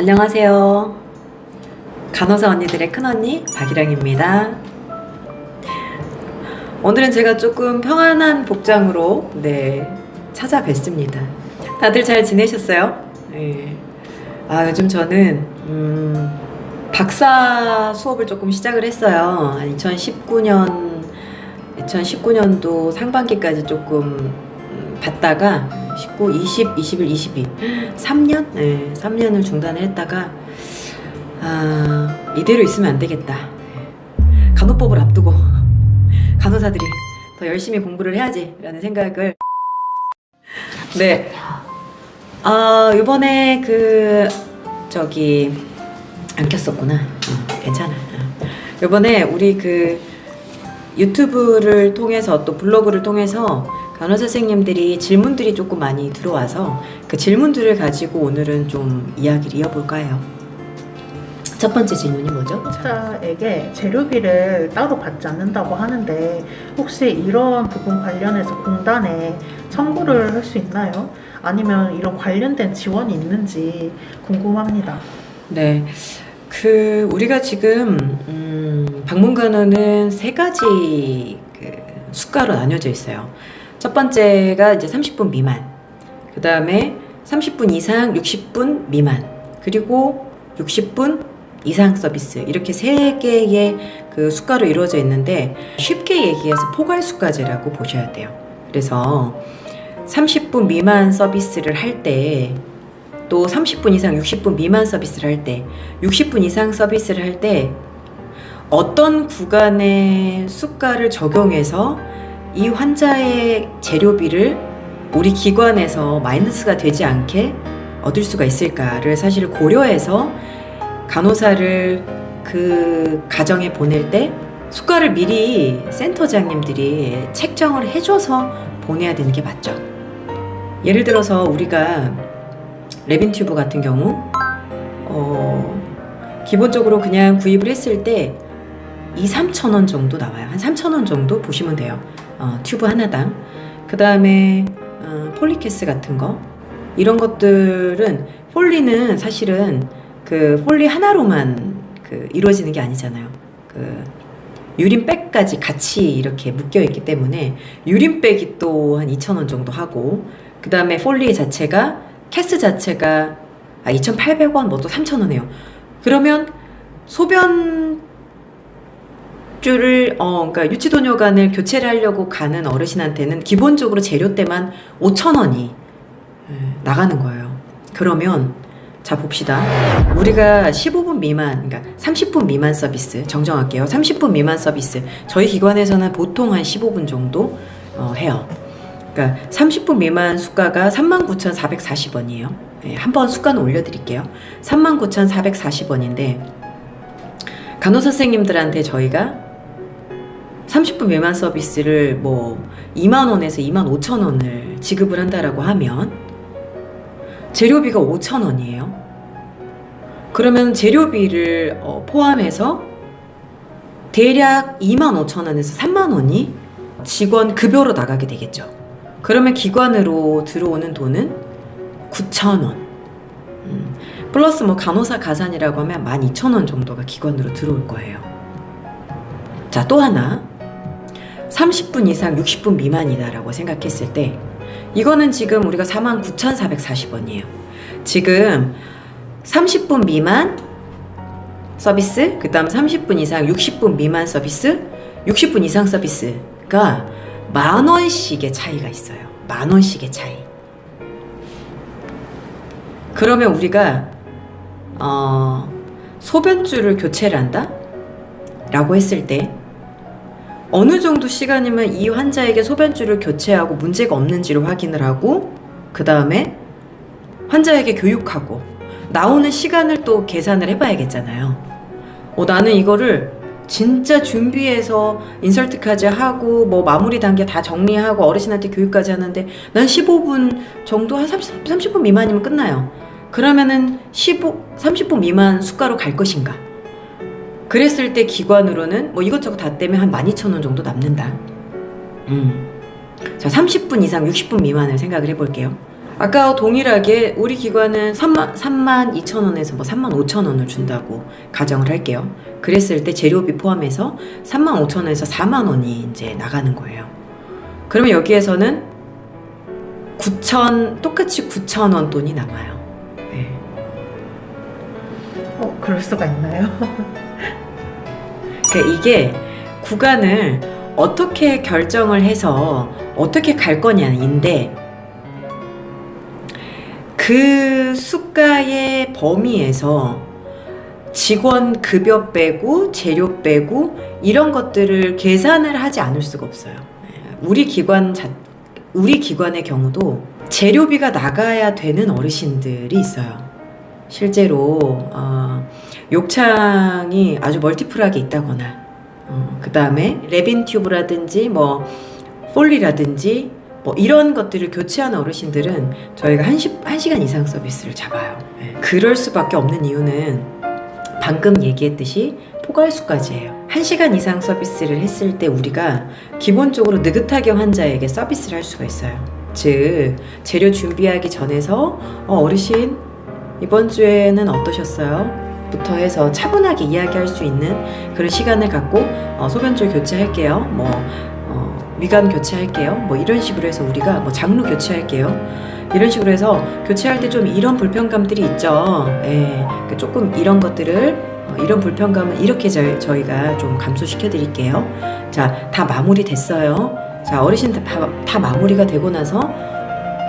안녕하세요. 간호사 언니들의 큰언니 박일영입니다. 오늘은 제가 조금 평안한 복장으로 네 찾아뵙습니다. 다들 잘 지내셨어요? 네. 아 요즘 저는 음, 박사 수업을 조금 시작을 했어요. 2019년 2019년도 상반기까지 조금 음, 받다가 19, 20, 21, 22 3년? 네, 3년을 중단을 했다가 아, 이대로 있으면 안 되겠다. 네. 간호법을 앞두고 간호사들이 더 열심히 공부를 해야지 라는 생각을 네. 아, 이번에 그 저기 안 켰었구나. 어, 괜찮아. 어. 이번에 우리 그 유튜브를 통해서 또 블로그를 통해서 간호사 선생님들이 질문들이 조금 많이 들어와서 그 질문들을 가지고 오늘은 좀 이야기를 이어볼까 해요. 첫 번째 질문이 뭐죠? 자에게 재료비를 따로 받지 않는다고 하는데 혹시 이런 부분 관련해서 공단에 청구를 할 수 있나요? 아니면 이런 관련된 지원이 있는지 궁금합니다. 네. 그 우리가 지금 음, 방문간호는 세 가지 그 수가로 나뉘어져 있어요. 첫 번째가 이제 30분 미만. 그 다음에 30분 이상 60분 미만. 그리고 60분 이상 서비스. 이렇게 세 개의 그 수가로 이루어져 있는데 쉽게 얘기해서 포괄 수가제라고 보셔야 돼요. 그래서 30분 미만 서비스를 할 때 또 30분 이상 60분 미만 서비스를 할 때 60분 이상 서비스를 할 때 어떤 구간의 수가를 적용해서 이 환자의 재료비를 우리 기관에서 마이너스가 되지 않게 얻을 수가 있을까를 사실 고려해서 간호사를 그 가정에 보낼 때 수가를 미리 센터장님들이 책정을 해줘서 보내야 되는 게 맞죠. 예를 들어서 우리가 레빈 튜브 같은 경우 어, 기본적으로 그냥 구입을 했을 때 2, 3천 원 정도 나와요. 한 3천 원 정도 보시면 돼요. 어, 튜브 하나당. 그 다음에 어, 폴리캐스 같은 거 이런 것들은 폴리는 사실은 그 폴리 하나로만 그 이루어지는 게 아니잖아요. 그 유린백까지 같이 이렇게 묶여 있기 때문에 유린백이 또 한 2,000원 정도 하고 그 다음에 폴리 자체가 캐스 자체가 아, 2,800원 뭐 또 3,000원이에요. 그러면 소변 줄을 어 그러니까 유치도뇨관을 교체를 하려고 가는 어르신한테는 기본적으로 재료 때만 5천 원이 나가는 거예요. 그러면 자 봅시다. 우리가 15분 미만, 그러니까 30분 미만 서비스 정정할게요. 30분 미만 서비스 저희 기관에서는 보통 한 15분 정도 어, 해요. 그러니까 30분 미만 수가가 39,440원이에요. 예, 한번 수가는 올려드릴게요. 39,440원인데 간호사 선생님들한테 저희가 30분 미만 서비스를 뭐 2만 원에서 2만 5천 원을 지급을 한다라고 하면 재료비가 5천 원이에요. 그러면 재료비를 어, 포함해서 대략 2만 5천 원에서 3만 원이 직원 급여로 나가게 되겠죠. 그러면 기관으로 들어오는 돈은 9천 원. 음, 플러스 뭐 간호사 가산이라고 하면 12,000원 정도가 기관으로 들어올 거예요. 자, 또 하나. 30분 이상 60분 미만이다라고 생각했을 때 이거는 지금 우리가 49,440원이에요. 지금 30분 미만 서비스, 그 다음 30분 이상 60분 미만 서비스, 60분 이상 서비스가 만 원씩의 차이가 있어요. 만 원씩의 차이. 그러면 우리가 어, 소변줄을 교체를 한다? 라고 했을 때 어느 정도 시간이면 이 환자에게 소변줄을 교체하고 문제가 없는지를 확인을 하고 그 다음에 환자에게 교육하고 나오는 시간을 또 계산을 해봐야겠잖아요. 어, 나는 이거를 진짜 준비해서 인설트까지 하고 뭐 마무리 단계 다 정리하고 어르신한테 교육까지 하는데 난 15분 정도 한 30, 30분 미만이면 끝나요. 그러면은 15, 30분 미만 수가로 갈 것인가? 그랬을 때 기관으로는 뭐 이것저것 다 떼면 한 12,000원 정도 남는다. 음. 자, 30분 이상 60분 미만을 생각을 해볼게요. 아까 동일하게 우리 기관은 3만, 3만 2천 원에서 뭐 3만 5천 원을 준다고 가정을 할게요. 그랬을 때 재료비 포함해서 3만 5천 원에서 4만 원이 이제 나가는 거예요. 그러면 여기에서는 9천 똑같이 9천 원 돈이 남아요. 네. 어, 그럴 수가 있나요? 그러니까 이게 구간을 어떻게 결정을 해서 어떻게 갈 거냐인데 그 수가의 범위에서 직원 급여 빼고 재료 빼고 이런 것들을 계산을 하지 않을 수가 없어요. 우리 기관 자, 우리 기관의 경우도 재료비가 나가야 되는 어르신들이 있어요. 실제로 어, 욕창이 아주 멀티플하게 있다거나 어, 그 다음에 레빈 튜브라든지 뭐 폴리라든지 뭐 이런 것들을 교체하는 어르신들은 저희가 한, 시, 한 시간 이상 서비스를 잡아요. 예. 그럴 수밖에 없는 이유는 방금 얘기했듯이 포괄수까지예요. 한 시간 이상 서비스를 했을 때 우리가 기본적으로 느긋하게 환자에게 서비스를 할 수가 있어요. 즉 재료 준비하기 전에서 어, 어르신 이번 주에는 어떠셨어요? 부터 해서 차분하게 이야기할 수 있는 그런 시간을 갖고 어, 소변줄 교체할게요. 뭐 어, 위관 교체할게요. 뭐 이런 식으로 해서 우리가 뭐 장루 교체할게요. 이런 식으로 해서 교체할 때 좀 이런 불편감들이 있죠. 예, 그 조금 이런 것들을 어, 이런 불편감은 이렇게 저, 저희가 좀 감소시켜 드릴게요. 자, 다 마무리 됐어요. 자, 어르신 다, 다 마무리가 되고 나서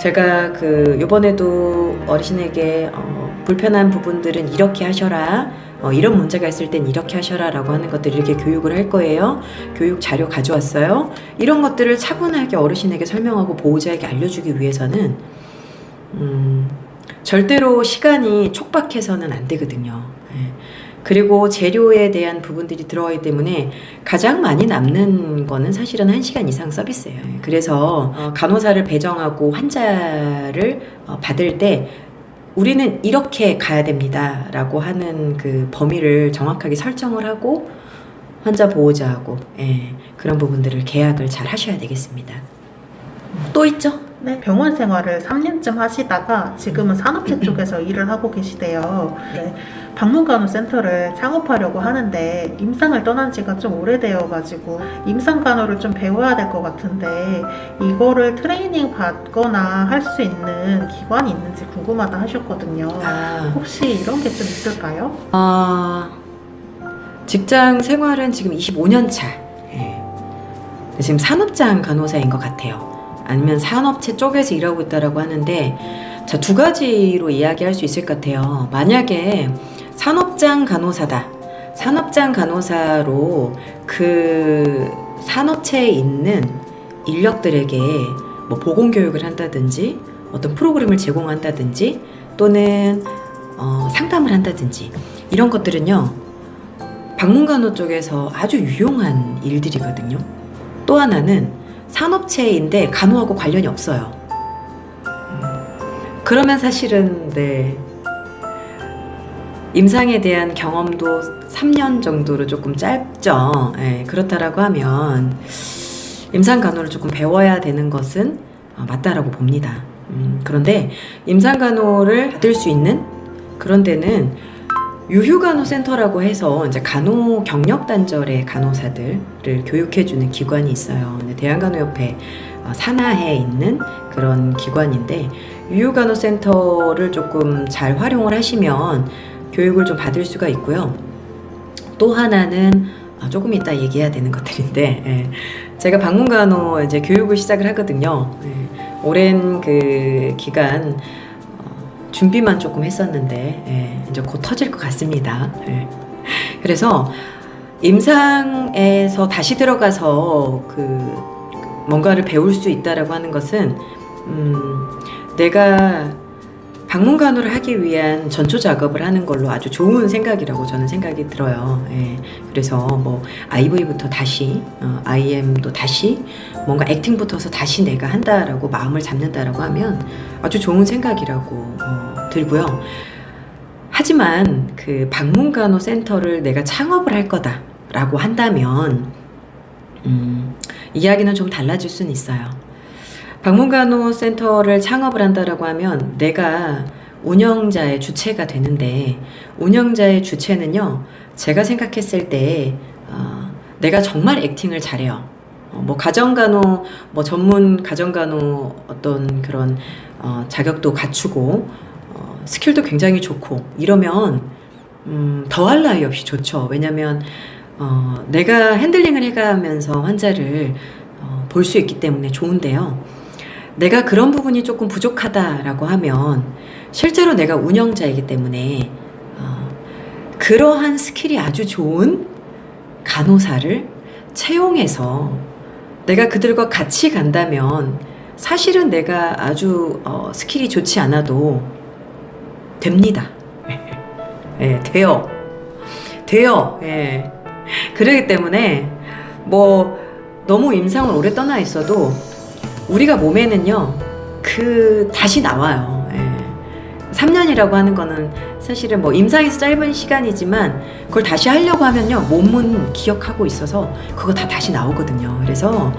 제가 그 요번에도 어르신에게 어, 불편한 부분들은 이렇게 하셔라. 어, 이런 문제가 있을 땐 이렇게 하셔라 라고 하는 것들 이렇게 교육을 할 거예요. 교육 자료 가져왔어요. 이런 것들을 차분하게 어르신에게 설명하고 보호자에게 알려주기 위해서는 음, 절대로 시간이 촉박해서는 안 되거든요. 예. 그리고 재료에 대한 부분들이 들어가기 때문에 가장 많이 남는 거는 사실은 1시간 이상 서비스예요. 예. 그래서 어, 간호사를 배정하고 환자를 어, 받을 때 우리는 이렇게 가야 됩니다. 라고 하는 그 범위를 정확하게 설정을 하고 환자 보호자하고 예, 그런 부분들을 계약을 잘 하셔야 되겠습니다. 또 있죠? 네, 병원 생활을 3년쯤 하시다가 지금은 산업체 쪽에서 일을 하고 계시대요. 네, 방문간호센터를 창업하려고 하는데 임상을 떠난 지가 좀 오래되어가지고 임상간호를 좀 배워야 될 것 같은데 이거를 트레이닝 받거나 할 수 있는 기관이 있는지 궁금하다 하셨거든요. 아, 혹시 이런 게 좀 있을까요? 아, 직장 생활은 지금 25년 차. 예. 지금 산업장 간호사인 것 같아요. 아니면 산업체 쪽에서 일하고 있다라고 하는데, 자, 두 가지로 이야기할 수 있을 것 같아요. 만약에 산업장 간호사다. 산업장 간호사로 그 산업체에 있는 인력들에게 뭐 보건 교육을 한다든지 어떤 프로그램을 제공한다든지 또는 어, 상담을 한다든지 이런 것들은요 방문간호 쪽에서 아주 유용한 일들이거든요. 또 하나는 산업체인데 간호하고 관련이 없어요. 음, 그러면 사실은 네 임상에 대한 경험도 3년 정도로 조금 짧죠. 예, 그렇다라고 하면 임상 간호를 조금 배워야 되는 것은 어, 맞다라고 봅니다. 음, 그런데 임상 간호를 받을 수 있는 그런 데는 유휴간호센터라고 해서 이제 간호 경력 단절의 간호사들을 교육해주는 기관이 있어요. 대한간호협회 어, 산하에 있는 그런 기관인데 유휴간호센터를 조금 잘 활용을 하시면 교육을 좀 받을 수가 있고요. 또 하나는 아, 조금 이따 얘기해야 되는 것들인데 예. 제가 방문간호 이제 교육을 시작을 하거든요. 예. 오랜 그 기간 어, 준비만 조금 했었는데 예. 이제 곧 터질 것 같습니다. 예. 그래서 임상에서 다시 들어가서 그 뭔가를 배울 수 있다라고 하는 것은 음, 내가 방문 간호를 하기 위한 전초 작업을 하는 걸로 아주 좋은 생각이라고 저는 생각이 들어요. 예. 그래서 뭐 IV부터 다시 어, IM도 다시 뭔가 액팅부터서 다시 내가 한다라고 마음을 잡는다라고 하면 아주 좋은 생각이라고 어, 들고요. 하지만 그 방문 간호 센터를 내가 창업을 할 거다라고 한다면 음, 이야기는 좀 달라질 수는 있어요. 방문간호 센터를 창업을 한다라고 하면 내가 운영자의 주체가 되는데 운영자의 주체는요 제가 생각했을 때 어, 내가 정말 액팅을 잘해요. 어, 뭐 가정간호 뭐 전문 가정간호 어떤 그런 어, 자격도 갖추고 어, 스킬도 굉장히 좋고 이러면 음, 더할 나위 없이 좋죠. 왜냐면 어, 내가 핸들링을 해가면서 환자를 어, 볼 수 있기 때문에 좋은데요. 내가 그런 부분이 조금 부족하다라고 하면 실제로 내가 운영자이기 때문에 어, 그러한 스킬이 아주 좋은 간호사를 채용해서 내가 그들과 같이 간다면 사실은 내가 아주 어, 스킬이 좋지 않아도 됩니다. 예, 돼요. 돼요. 예. 그러기 때문에 뭐 너무 임상을 오래 떠나 있어도 우리가 몸에는요 그 다시 나와요. 예. 3년이라고 하는 거는 사실은 뭐 임상에서 짧은 시간이지만 그걸 다시 하려고 하면요 몸은 기억하고 있어서 그거 다 다시 나오거든요. 그래서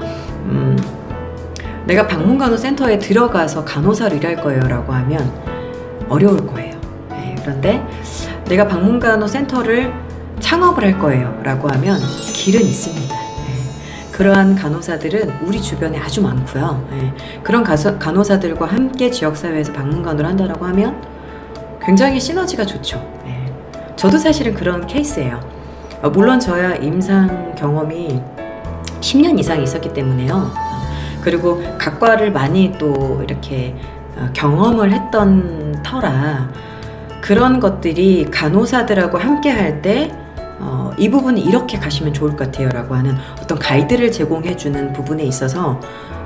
음, 내가 방문간호 센터에 들어가서 간호사로 일할 거예요라고 하면 어려울 거예요. 예, 그런데 내가 방문간호 센터를 창업을 할 거예요라고 하면 길은 있습니다. 예, 그러한 간호사들은 우리 주변에 아주 많고요. 예, 그런 가서, 간호사들과 함께 지역사회에서 방문간호를 한다라고 하면 굉장히 시너지가 좋죠. 예, 저도 사실은 그런 케이스예요. 어, 물론 저야 임상 경험이 10년 이상 있었기 때문에요. 어, 그리고 각과를 많이 또 이렇게 어, 경험을 했던 터라 그런 것들이 간호사들하고 함께 할때 어, 이 부분이 이렇게 가시면 좋을 것 같아요 라고 하는 어떤 가이드를 제공해 주는 부분에 있어서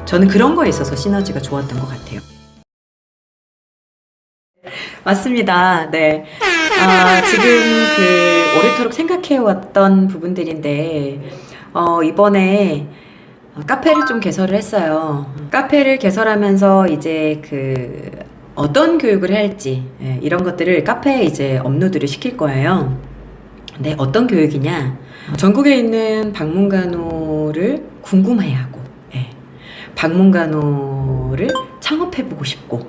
저는 그런 거에 있어서 시너지가 좋았던 것 같아요. 맞습니다. 네. 아, 지금 그 오래도록 생각해 왔던 부분들인데, 어, 이번에 카페를 좀 개설을 했어요. 카페를 개설하면서 이제 그 어떤 교육을 할지 예, 이런 것들을 카페에 이제 업로드를 시킬 거예요. 근데 어떤 교육이냐? 전국에 있는 방문간호를 궁금해하고 예, 방문간호를 창업해보고 싶고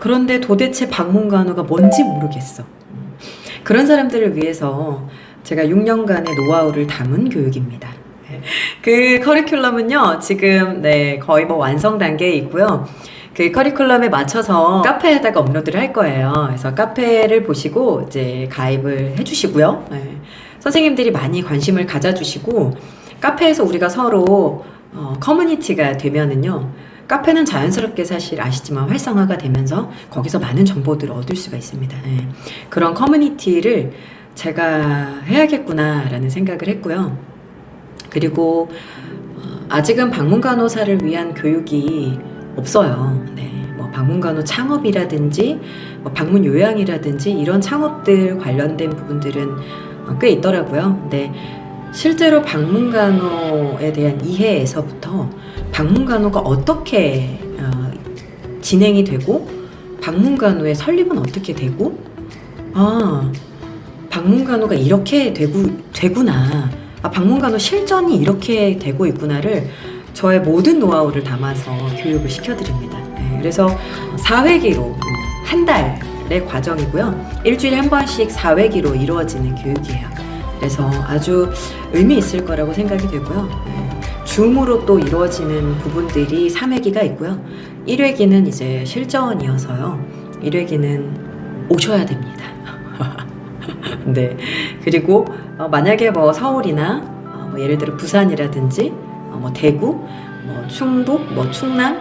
그런데 도대체 방문간호가 뭔지 모르겠어. 음, 그런 사람들을 위해서 제가 6년간의 노하우를 담은 교육입니다. 예, 그 커리큘럼은요, 지금 네, 거의 뭐 완성 단계에 있고요. 그 커리큘럼에 맞춰서 카페에다가 업로드를 할 거예요. 그래서 카페를 보시고 이제 가입을 해주시고요. 네. 선생님들이 많이 관심을 가져주시고 카페에서 우리가 서로 어, 커뮤니티가 되면은요. 카페는 자연스럽게 사실 아시지만 활성화가 되면서 거기서 많은 정보들을 얻을 수가 있습니다. 예. 그런 커뮤니티를 제가 해야겠구나라는 생각을 했고요. 그리고 어, 아직은 방문 간호사를 위한 교육이 없어요. 네, 뭐 방문간호 창업이라든지 뭐 방문 요양이라든지 이런 창업들 관련된 부분들은 어, 꽤 있더라고요. 근데 실제로 방문간호에 대한 이해에서부터 방문간호가 어떻게 어, 진행이 되고 방문간호의 설립은 어떻게 되고 아 방문간호가 이렇게 되고 되구나 아 방문간호 실전이 이렇게 되고 있구나를 저의 모든 노하우를 담아서 교육을 시켜드립니다. 네, 그래서 4회기로 한 달의 과정이고요. 일주일에 한 번씩 4회기로 이루어지는 교육이에요. 그래서 아주 의미 있을 거라고 생각이 되고요. 네, 줌으로 또 이루어지는 부분들이 3회기가 있고요. 1회기는 이제 실전이어서요. 1회기는 오셔야 됩니다. 네. 그리고 어, 만약에 뭐 서울이나 어, 뭐 예를 들어 부산이라든지 어, 뭐 대구, 뭐 충북, 뭐 충남,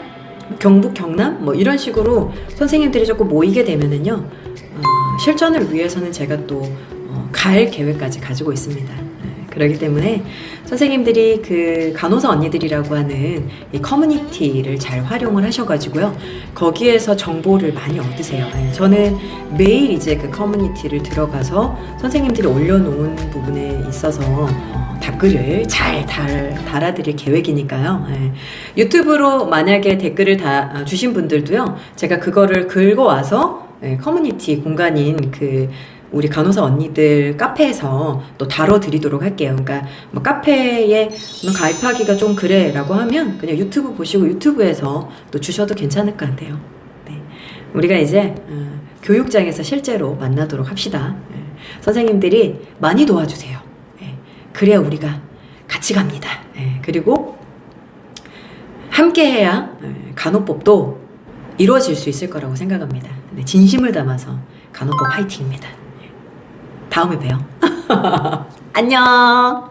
경북, 경남 뭐 이런 식으로 선생님들이 조금 모이게 되면은요 어, 실전을 위해서는 제가 또 어, 갈 계획까지 가지고 있습니다. 네, 그렇기 때문에 선생님들이 그 간호사 언니들이라고 하는 이 커뮤니티를 잘 활용을 하셔가지고요 거기에서 정보를 많이 얻으세요. 네, 저는 매일 이제 그 커뮤니티를 들어가서 선생님들이 올려놓은 부분에 있어서 어, 댓글을 잘 달, 달아드릴 계획이니까요. 예. 유튜브로 만약에 댓글을 다 아, 주신 분들도요, 제가 그거를 긁어와서 예, 커뮤니티 공간인 그 우리 간호사 언니들 카페에서 또 다뤄드리도록 할게요. 그러니까 뭐 카페에 너 가입하기가 좀 그래라고 하면 그냥 유튜브 보시고 유튜브에서 또 주셔도 괜찮을 것 같아요. 네. 우리가 이제 어, 교육장에서 실제로 만나도록 합시다. 예. 선생님들이 많이 도와주세요. 예. 그래야 우리가 같이 갑니다. 예. 그리고 함께 해야 예, 간호법도 이루어질 수 있을 거라고 생각합니다. 네, 진심을 담아서 간호법 화이팅입니다. 예. 다음에 봬요. 안녕.